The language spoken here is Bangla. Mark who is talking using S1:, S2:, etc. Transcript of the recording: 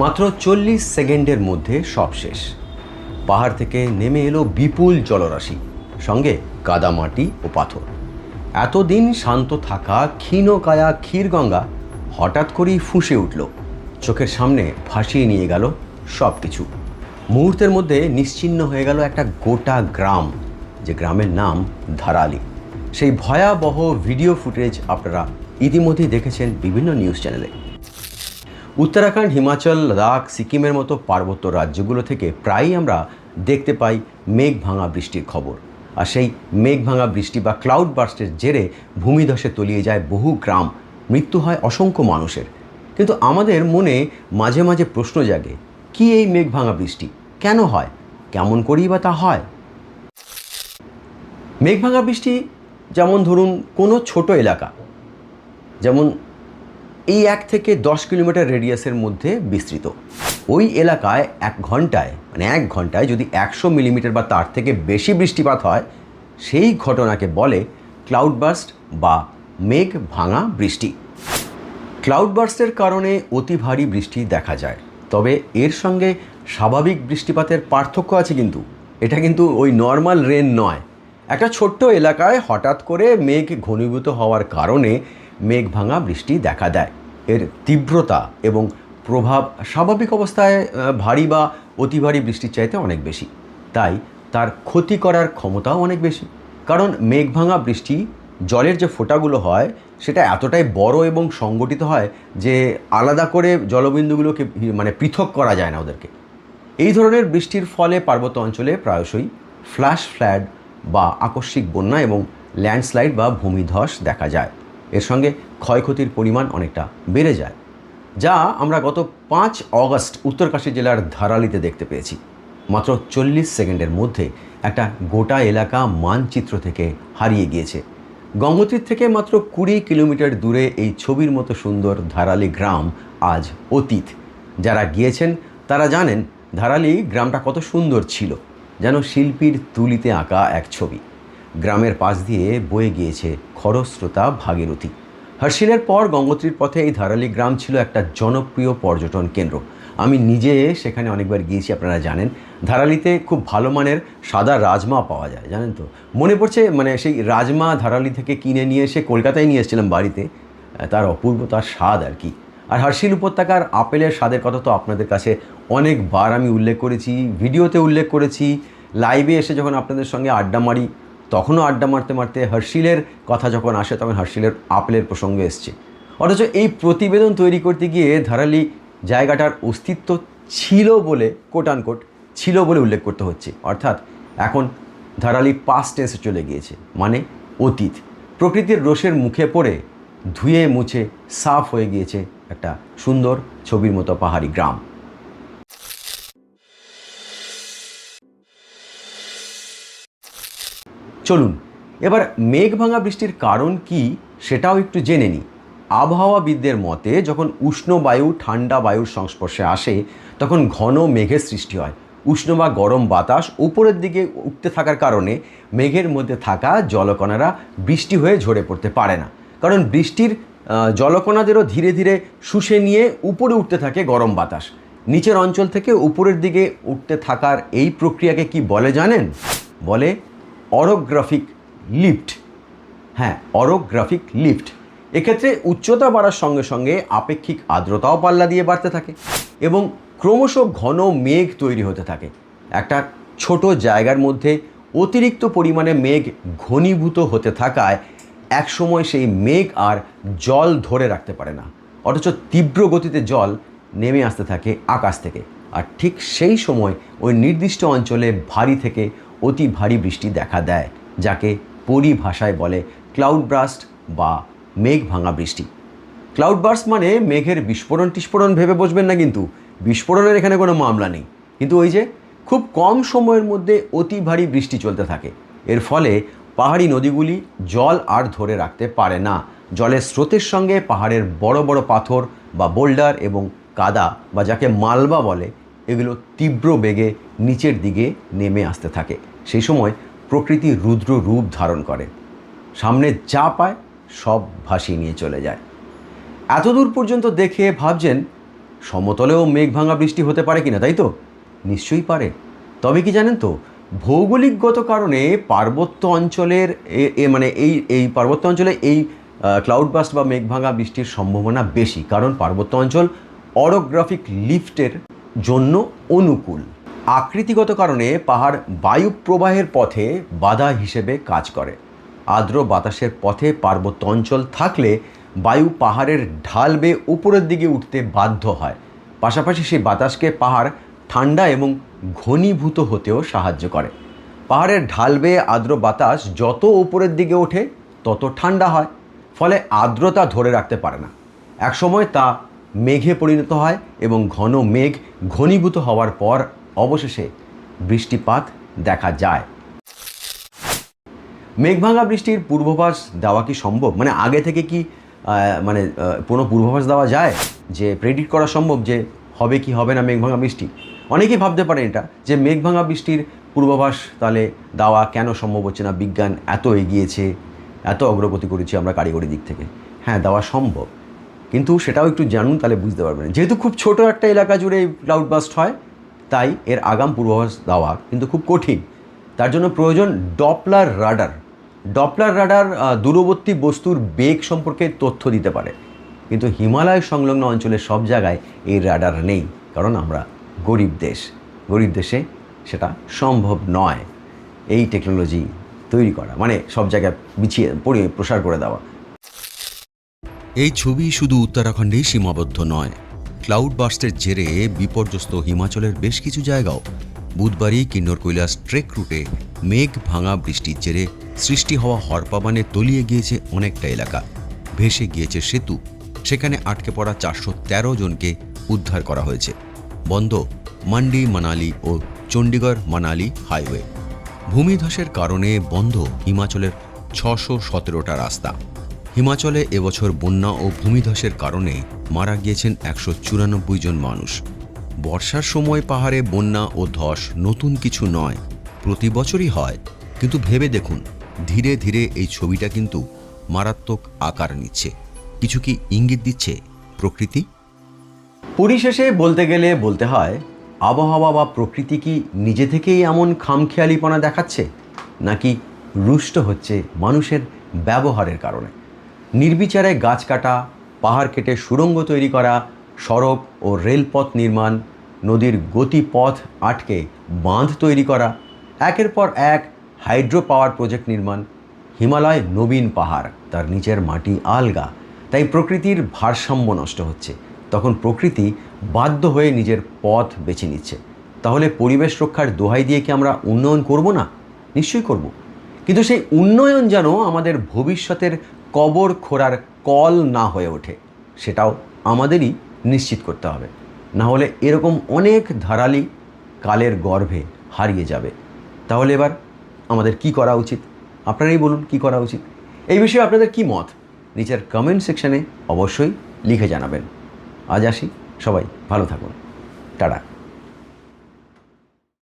S1: মাত্র চল্লিশ সেকেন্ডের মধ্যে সব শেষ। পাহাড় থেকে নেমে এলো বিপুল জলরাশি, সঙ্গে কাদামাটি ও পাথর। এতদিন শান্ত থাকা ক্ষীণকায়া ক্ষীরগঙ্গা হঠাৎ করেই ফুঁসে উঠল। চোখের সামনে ভাসিয়ে নিয়ে গেল সব কিছু মুহূর্তের মধ্যে নিশ্চিহ্ন হয়ে গেল একটা গোটা গ্রাম, যে গ্রামের নাম ধারালি। সেই ভয়াবহ ভিডিও ফুটেজ আপনারা ইতিমধ্যেই দেখেছেন বিভিন্ন নিউজ চ্যানেলে। উত্তরাখণ্ড, হিমাচল, লাদাখ, সিকিমের মতো পার্বত্য রাজ্যগুলো থেকে প্রায়ই আমরা দেখতে পাই মেঘ ভাঙা বৃষ্টির খবর। আর সেই মেঘ ভাঙা বৃষ্টি বা ক্লাউড বার্স্টের জেরে ভূমিধসে তলিয়ে যায় বহু গ্রাম। মৃত্যু হয় অসংখ্য মানুষের। কিন্তু আমাদের মনে মাঝে মাঝে প্রশ্ন জাগে, কি এই মেঘ ভাঙা বৃষ্টি? কেন হয়? কেমন করেই বা তা হয়? মেঘ ভাঙা বৃষ্টি যেমন ধরুন কোনো ছোট এলাকা, যেমন এই এক থেকে দশ কিলোমিটার রেডিয়াসের মধ্যে বিস্তৃত। ওই এলাকায় এক ঘন্টায় মানে এক ঘন্টায় যদি একশো মিলিমিটার বা তার থেকে বেশি বৃষ্টিপাত হয়, সেই ঘটনাকে বলে ক্লাউড বার্স্ট বা মেঘ ভাঙা বৃষ্টি। ক্লাউড বার্স্টের কারণে অতি ভারী বৃষ্টি দেখা যায়। তবে এর সঙ্গে স্বাভাবিক বৃষ্টিপাতের পার্থক্য আছে কিন্তু। এটা কিন্তু ওই নর্মাল রেন নয়। একটা ছোট্ট এলাকায় হঠাৎ করে মেঘ ঘনীভূত হওয়ার কারণে মেঘ ভাঙা বৃষ্টি দেখা দেয়। এর তীব্রতা এবং প্রভাব স্বাভাবিক অবস্থায় ভারী বা অতি ভারী বৃষ্টির চাইতে অনেক বেশি। তাই তার ক্ষতি করার ক্ষমতাও অনেক বেশি। কারণ মেঘ ভাঙা বৃষ্টি জলের যে ফোঁটাগুলো হয়, সেটা এতটাই বড় এবং সংগঠিত হয় যে আলাদা করে জলবিন্দুগুলোকে মানে পৃথক করা যায় না ওদেরকে। এই ধরনের বৃষ্টির ফলে পার্বত্য অঞ্চলে প্রায়শই ফ্ল্যাশ ফ্ল্যাড বা আকস্মিক বন্যা এবং ল্যান্ডস্লাইড বা ভূমিধস দেখা যায়। এর সঙ্গে ক্ষয়ক্ষতির পরিমাণ অনেকটা বেড়ে যায়, যা আমরা গত পাঁচ অগস্ট উত্তরকাশী জেলার ধারালিতে দেখতে পেয়েছি। মাত্র চল্লিশ সেকেন্ডের মধ্যে একটা গোটা এলাকা মানচিত্র থেকে হারিয়ে গিয়েছে। গঙ্গোত্রীর থেকে মাত্র কুড়ি কিলোমিটার দূরে এই ছবির মতো সুন্দর ধারালি গ্রাম আজ অতীত। যারা গিয়েছেন, তারা জানেন ধারালি গ্রামটা কত সুন্দর ছিল, যেন শিল্পীর তুলিতে আঁকা এক ছবি। গ্রামের পাশ দিয়ে বয়ে গিয়েছে খরস্রোতা ভাগীরথী। হর্ষিলের পর গঙ্গোত্রীর পথে এই ধারালি গ্রাম ছিল একটা জনপ্রিয় পর্যটন কেন্দ্র। আমি নিজে সেখানে অনেকবার গিয়েছি, আপনারা জানেন। ধারালিতে খুব ভালো মানের সাদা রাজমা পাওয়া যায়, জানেন তো? মনে পড়ছে মানে সেই রাজমা ধারালি থেকে কিনে নিয়ে এসে কলকাতায় নিয়ে এসেছিলাম বাড়িতে। তার অপূর্ব, তার স্বাদ আর কি। আর হার্শিল উপত্যকার আপেলের স্বাদের কথা তো আপনাদের কাছে অনেকবার আমি উল্লেখ করেছি, ভিডিওতে উল্লেখ করেছি। লাইভে এসে যখন আপনাদের সঙ্গে আড্ডা মারি তখনও আড্ডা মারতে মারতে হার্শিলের কথা যখন আসে, তখন হার্শিলের আপেলের প্রসঙ্গ এসছে। অথচ এই প্রতিবেদন তৈরি করতে গিয়ে ধারালি জায়গাটার অস্তিত্ব ছিল বলে কোট আনকোট ছিল বলে উল্লেখ করতে হচ্ছে। অর্থাৎ এখন ধারালি পাস্ট টেন্সে চলে গিয়েছে মানে অতীত। প্রকৃতির রোষের মুখে পড়ে ধুয়ে মুছে সাফ হয়ে গিয়েছে একটা সুন্দর ছবির মতো পাহাড়ি গ্রাম। চলুন, এবার মেঘ ভাঙা বৃষ্টির কারণ কি সেটাও একটু জেনে নিই। আবহাওয়াবিদদের মতে, যখন উষ্ণ বায়ু, ঠান্ডা বায়ুর সংস্পর্শে আসে, তখন ঘন মেঘের সৃষ্টি হয়। উষ্ণ বা গরম বাতাস উপরের দিকে উঠতে থাকার কারণে মেঘের মধ্যে থাকা জলকণারা বৃষ্টি হয়ে ঝরে পড়তে পারে না। কারণ বৃষ্টির জলকণাদেরও ধীরে ধীরে শুষে নিয়ে উপরে উঠতে থাকে গরম বাতাস। নিচের অঞ্চল থেকে উপরের দিকে উঠতে থাকার এই প্রক্রিয়াকে কি বলে জানেন? বলে অরোগ্রাফিক লিফট হ্যাঁ অরোগ্রাফিক লিফট এক্ষেত্রে উচ্চতা বাড়ার সঙ্গে সঙ্গে আপেক্ষিক আর্দ্রতাও পাল্লা দিয়ে বাড়তে থাকে এবং ক্রমশ ঘন মেঘ তৈরি হতে থাকে। একটা ছোট জায়গার মধ্যে অতিরিক্ত পরিমাণে মেঘ ঘনীভূত হতে থাকায় একসময় সেই মেঘ আর জল ধরে রাখতে পারে না। অথচ তীব্র গতিতে জল নেমে আসতে থাকে আকাশ থেকে। আর ঠিক সেই সময় ওই নির্দিষ্ট অঞ্চলে ভারী থেকে অতি ভারী বৃষ্টি দেখা দেয়, যাকে পরিভাষায় বলে ক্লাউড ব্রাস্ট বা মেঘ ভাঙা বৃষ্টি। ক্লাউড ব্রাস্ট মানে মেঘের বিস্ফোরণ টিস্ফোরণ ভেবে বসবেন না কিন্তু, বিস্ফোরণের এখানে কোনো মামলা নেই। কিন্তু ওই যে খুব কম সময়ের মধ্যে অতি ভারী বৃষ্টি চলতে থাকে। এর ফলে পাহাড়ি নদীগুলি জল আর ধরে রাখতে পারে না। জলের স্রোতের সঙ্গে পাহাড়ের বড় বড় পাথর বা বোল্ডার এবং কাদা বা যাকে মালবা বলে এগুলো তীব্র বেগে নিচের দিকে নেমে আসতে থাকে। সেই সময় প্রকৃতি রুদ্র রূপ ধারণ করে। সামনে যা পায় সব ভাসিয়ে নিয়ে চলে যায়। এতদূর পর্যন্ত দেখে ভাবছেন, সমতলেও মেঘ ভাঙা বৃষ্টি হতে পারে কিনা, তাই তো? নিশ্চয়ই পারে। তবে কি জানেন তো, ভৌগোলিকগত কারণে পার্বত্য অঞ্চলের এ- মানে এই এই পার্বত্য অঞ্চলে এই ক্লাউড বাস্ট বা মেঘ ভাঙা বৃষ্টির সম্ভাবনা বেশি। কারণ পার্বত্য অঞ্চল অরোগ্রাফিক লিফটের জন্য অনুকূল। আকৃতিগত কারণে পাহাড় বায়ু প্রবাহের পথে বাধা হিসেবে কাজ করে। আর্দ্র বাতাসের পথে পার্বত্য অঞ্চল থাকলে বায়ু পাহাড়ের ঢাল বেয়ে উপরের দিকে উঠতে বাধ্য হয়। পাশাপাশি সেই বাতাসকে পাহাড় ঠান্ডা এবং ঘনীভূত হতেও সাহায্য করে। পাহাড়ের ঢাল বেয়ে আর্দ্র বাতাস যত উপরের দিকে ওঠে, তত ঠান্ডা হয়, ফলে আর্দ্রতা ধরে রাখতে পারে না। একসময় তা মেঘে পরিণত হয় এবং ঘন মেঘ ঘনীভূত হওয়ার পর অবশেষে বৃষ্টিপাত দেখা যায়। মেঘভাঙা বৃষ্টির পূর্বাভাস দেওয়া কি সম্ভব? মানে আগে থেকে কি মানে কোনো পূর্বাভাস দেওয়া যায় যে প্রেডিক্ট করা সম্ভব যে হবে কি হবে না মেঘভাঙা বৃষ্টি? অনেকেই ভাবতে পারেন এটা, যে মেঘভাঙা বৃষ্টির পূর্বাভাস তাহলে দেওয়া কেন সম্ভব হচ্ছে না? বিজ্ঞান এত এগিয়েছে, এত অগ্রগতি করেছি আমরা কারিগরি দিক থেকে। হ্যাঁ দেওয়া সম্ভব। কিন্তু সেটাও একটু জানুন, তাহলে বুঝতে পারবেন। যেহেতু খুব ছোট একটা এলাকা জুড়ে এই ক্লাউড বাস্ট হয়, তাই এর আগাম পূর্বাভাস দেওয়া কিন্তু খুব কঠিন। তার জন্য প্রয়োজন ডপলার রাডার ডপলার রাডার দূরবর্তী বস্তুর বেগ সম্পর্কে তথ্য দিতে পারে। কিন্তু হিমালয় সংলগ্ন অঞ্চলের সব জায়গায় এই রাডার নেই, কারণ আমরা গরিব দেশ। গরিব দেশে সেটা সম্ভব নয়। এই টেকনোলজি তৈরি করা মানে সব জায়গায় বিছিয়ে, পড়িয়ে, প্রসার করে দেওয়া।
S2: এই ছবি শুধু উত্তরাখণ্ডেই সীমাবদ্ধ নয়। ক্লাউড বাস্টের জেরে বিপর্যস্ত হিমাচলের বেশ কিছু জায়গাও। বুধবারই কিন্নর কৈলাস ট্রেক রুটে মেঘ ভাঙা বৃষ্টির জেরে সৃষ্টি হওয়া হরপাবানে তলিয়ে গিয়েছে অনেকটা এলাকা। ভেসে গিয়েছে সেতু। সেখানে আটকে পড়া চারশো তেরো জনকে উদ্ধার করা হয়েছে। বন্ধ মান্ডি, মানালি ও চণ্ডীগড়, মানালি হাইওয়ে। ভূমিধসের কারণে বন্ধ হিমাচলের ছশো সতেরোটা রাস্তা। হিমাচলে এবছর বন্যা ও ভূমিধসের কারণে মারা গিয়েছেন একশো চুরানব্বই জন মানুষ। বর্ষার সময় পাহাড়ে বন্যা ও ধস নতুন কিছু নয়, প্রতি বছরই হয়। কিন্তু ভেবে দেখুন, ধীরে ধীরে এই ছবিটা কিন্তু মারাত্মক আকার নিচ্ছে। কিছু কি ইঙ্গিত দিচ্ছে প্রকৃতি?
S1: পরিশেষে বলতে গেলে বলতে হয়, আবহাওয়া বা প্রকৃতি কি নিজে থেকেই এমন খামখেয়ালিপনা দেখাচ্ছে? নাকি রুষ্ট হচ্ছে মানুষের ব্যবহারের কারণে? নির্বিচারে গাছ কাটা, পাহাড় কেটে সুড়ঙ্গ তৈরি করা, সড়ক ও রেলপথ নির্মাণ, নদীর গতিপথ আটকে বাঁধ তৈরি করা, একের পর এক হাইড্রো পাওয়ার প্রজেক্ট নির্মাণ, হিমালয় নবীন পাহাড়, তার নিচের মাটি আলগা, তাই প্রকৃতির ভারসাম্য নষ্ট হচ্ছে। তখন প্রকৃতি বাধ্য হয়ে নিজের পথ বেছে নিচ্ছে। তাহলে পরিবেশ রক্ষার দোহাই দিয়ে কি আমরা উন্নয়ন করব না? নিশ্চয়ই করব। কিন্তু সেই উন্নয়ন যেন আমাদের ভবিষ্যতের কবর খোঁড়ার কল না হয়ে ওঠে, সেটাও আমাদেরই নিশ্চিত করতে হবে। না হলে এরকম অনেক ধারালি কালের গর্ভে হারিয়ে যাবে। তাহলে এবার আমাদের কি করা উচিত? আপনারাই বলুন কি করা উচিত? এই বিষয়ে আপনাদের কি মত? নিচের কমেন্ট সেকশানে অবশ্যই লিখে জানাবেন। আজ আসি। সবাই ভালো থাকুন। টাটা।